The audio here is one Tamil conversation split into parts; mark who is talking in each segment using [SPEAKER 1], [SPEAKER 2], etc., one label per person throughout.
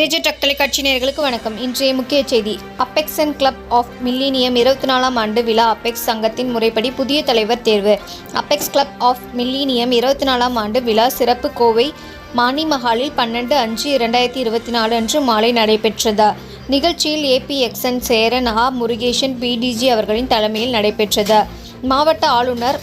[SPEAKER 1] மேஜர் டக் தொலைக்காட்சி நேர்களுக்கு வணக்கம். இன்றைய முக்கிய செய்தி. அப்பெக்சன் கிளப் ஆஃப் மில்லினியம் இருபத்தி நாலாம் ஆண்டு விழா அப்பெக்ஸ் சங்கத்தின் முறைப்படி புதிய தலைவர் தேர்வு. அப்பெக்ஸ் கிளப் ஆஃப் மில்லினியம் இருபத்தி நாலாம் ஆண்டு விழா சிறப்பு கோவை மானிமஹாலில் பன்னெண்டு அஞ்சு இரண்டாயிரத்தி இருபத்தி நாலு அன்று மாலை நடைபெற்றது. நிகழ்ச்சியில் ஏபிஎக்ஸ்என் சேரன் ஆ முருகேசன் பிடிஜி அவர்களின் தலைமையில் நடைபெற்றது. மாவட்ட ஆளுநர்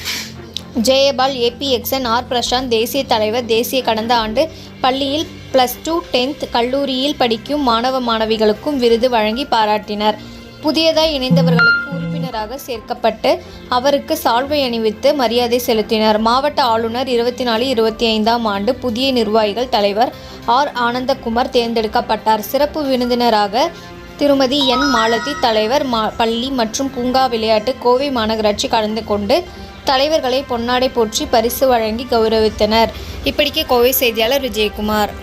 [SPEAKER 1] ஜெயபால் ஏபிஎக்ஸன் ஆர். பிரசாந்த் தேசிய தலைவர் தேசிய கடந்த ஆண்டு பள்ளியில் ப்ளஸ் டூ டென்த் கல்லூரியில் படிக்கும் மாணவ மாணவிகளுக்கும் விருது வழங்கி பாராட்டினர். புதியதாய் இணைந்தவர்களுக்கு உறுப்பினராக சேர்க்கப்பட்டு அவருக்கு சால்வை அணிவித்து மரியாதை செலுத்தினர். மாவட்ட ஆளுநர் இருபத்தி நாலு இருபத்தி ஐந்தாம் ஆண்டு புதிய நிர்வாகிகள் தலைவர் ஆர். ஆனந்தகுமார் தேர்ந்தெடுக்கப்பட்டார். சிறப்பு விருந்தினராக திருமதி என். மாலதி தலைவர் மா பள்ளி மற்றும் பூங்கா விளையாட்டு கோவை மாநகராட்சி கலந்து கொண்டு தலைவர்களை பொன்னாடை போற்றி பரிசு வழங்கி கௌரவித்தனர். இப்படிக்கு கோவை செய்தியாளர் விஜயகுமார்.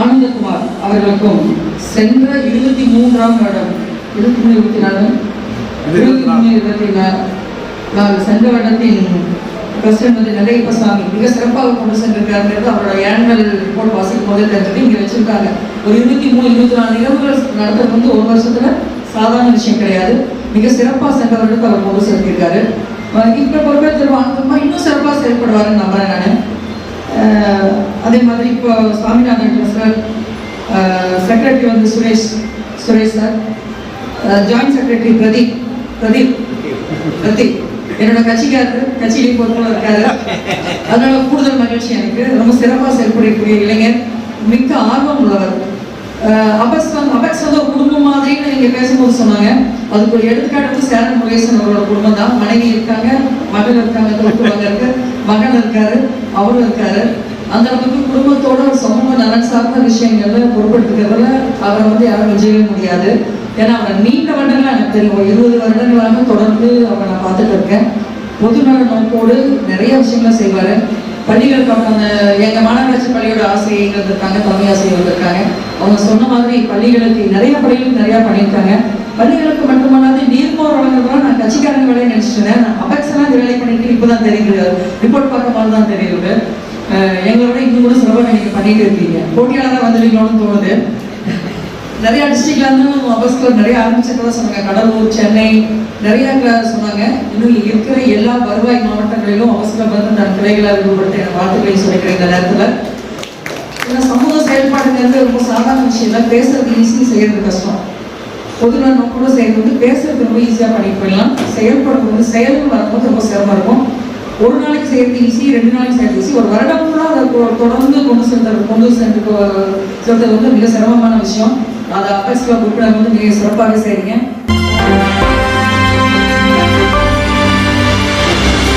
[SPEAKER 2] ஆனந்தகுமார் அவர்களுக்கும் சென்ற இருபத்தி மூன்றாம் வருடம் இருபத்தி மூணு இருபத்தி நாலு இருபத்தி மூணு இருபத்தி நாலு நாலு சென்ற வருடத்தின் பிரசிடண்ட் வந்து நெல்லையப்பசாமி. மிக சிறப்பாக கொண்டு சென்றிருக்காருங்கிறது அவரோட ஏனுவல் ரிப்போர்ட் வாசிக்கும் போதே தெரிஞ்சது. இங்கே வச்சிருக்காங்க. ஒரு இருபத்தி மூணு இருபத்தி நாலு நிகழ்வுகள் நடத்துறது வந்து ஒரு வருஷத்துல சாதாரண விஷயம் கிடையாது. மிக சிறப்பாக சென்ற வருடத்தை அவர் கொண்டு செலுத்தியிருக்காரு இப்போ பொறுப்பேற்று ஆனந்தமா இன்னும் சிறப்பாக செயல்படுவாருன்னு நம்புறேன் நான். அதே மாதிரி இப்போ சுவாமிநாதன் சார் செக்ரட்டரி வந்து Suresh Suresh sir. Joint secretary Pradeep Pradeep Pradeep. என்னோட கட்சிக்காரர் கட்சியிலேயும் பொறுப்பாக இருக்காரு. அதனால கூடுதல் மகிழ்ச்சி எனக்கு. ரொம்ப சிறப்பாக செயல்படக்கூடிய இளைஞர். மிக்க ஆர்வம் உள்ளவர். அஹ் அபஸ் வந்து அபக்ஸ் வந்து ஒரு குடும்பம் மாதிரின்னு நீங்க பேசும்போது சொன்னாங்க. அதுக்கு ஒரு எடுத்துக்காட்டு வந்து சேரன் முருகேசன் அவரோட குடும்பம் தான் மனைவி இருக்காங்க மகள் இருக்காங்க தொகுப்பு இருக்கு. மகன் இருக்காரு அவரும் இருக்காரு. அந்த அளவுக்கு குடும்பத்தோட சமூக நலன் சார்ந்த விஷயங்கள்ல பொருட்படுத்துக்கிறதுல அவரை வந்து யாரும் விஜயவே முடியாது. ஏன்னா அவரை நீண்ட வருடங்கள் எனக்கு தெரியும். இருபது வருடங்களாக தொடர்ந்து அவரை நான் பார்த்துட்டு இருக்கேன். பொதுநல நோக்கோடு நிறைய விஷயங்களை செய்வாரு. பள்ளிகளுக்கு அந்த எங்கள் மாநகராட்சி பள்ளியோட ஆசிரியர்கள் இருக்காங்க தமிழ் ஆசிரியர்கள் இருக்காங்க. அவங்க சொன்ன மாதிரி பள்ளிகளுக்கு நிறைய பள்ளிகளுக்கு நிறையா பண்ணியிருக்காங்க. பள்ளிகளுக்கு மட்டுமல்லாது நீர்மோர் வழங்குறதுலாம் நான் கட்சிக்காரங்க வேலையை நினைச்சிட்டேன் நான் அபெக்ஸ்லாம் வேலை வேலையை பண்ணிட்டு இப்போதான் தெரியுது. ரிப்போர்ட் பார்க்க மாதிரி தான் தெரியுது. எங்களோட இன்னும் கூட சிறப்பாக நீங்கள் பண்ணிட்டு இருக்கீங்க. போட்டியாளராக வந்துருக்கீங்களோன்னு தோணுது. நிறைய டிஸ்ட்ரிக்ட்லேருந்து மொபைல் ஸ்கோர் நிறைய ஆரம்பிச்சிருக்கதா சொன்னாங்க. கடலூர் சென்னை நிறைய சொன்னாங்க. இன்னும் இருக்கிற எல்லா வருவாய் மாவட்டங்களிலும் அபஸ் வந்து நான் கிளைகளை அறிமுகப்படுத்த என் வாழ்த்துக்களை சொல்லிக்கிறேன் இந்த நேரத்தில். ஏன்னா சமூக செயல்பாடுங்கிறது ரொம்ப சாதாரண விஷயம் இல்லை. பேசுறது ஈஸி செய்யறது கஷ்டம். பொது நம்ம கூட செய்யறது வந்து பேசுறது ரொம்ப ஈஸியாக பண்ணி போயிடலாம். செயல்படுறது போது செயல்கள் வரும்போது ரொம்ப சிரமம் இருக்கும். ஒரு நாளைக்கு சேர்த்து ஈஸி ரெண்டு நாளைக்கு சேர்த்து ஈஸி ஒரு வருடம் கூட அதை தொடர்ந்து கொண்டு செல்றது கொண்டு சென்று சேர்த்தது வந்து மிக சிரமமான விஷயம். அதை அப்பெக்ஸ் கிளப் வந்து மிக சிறப்பாக செய்றீங்க.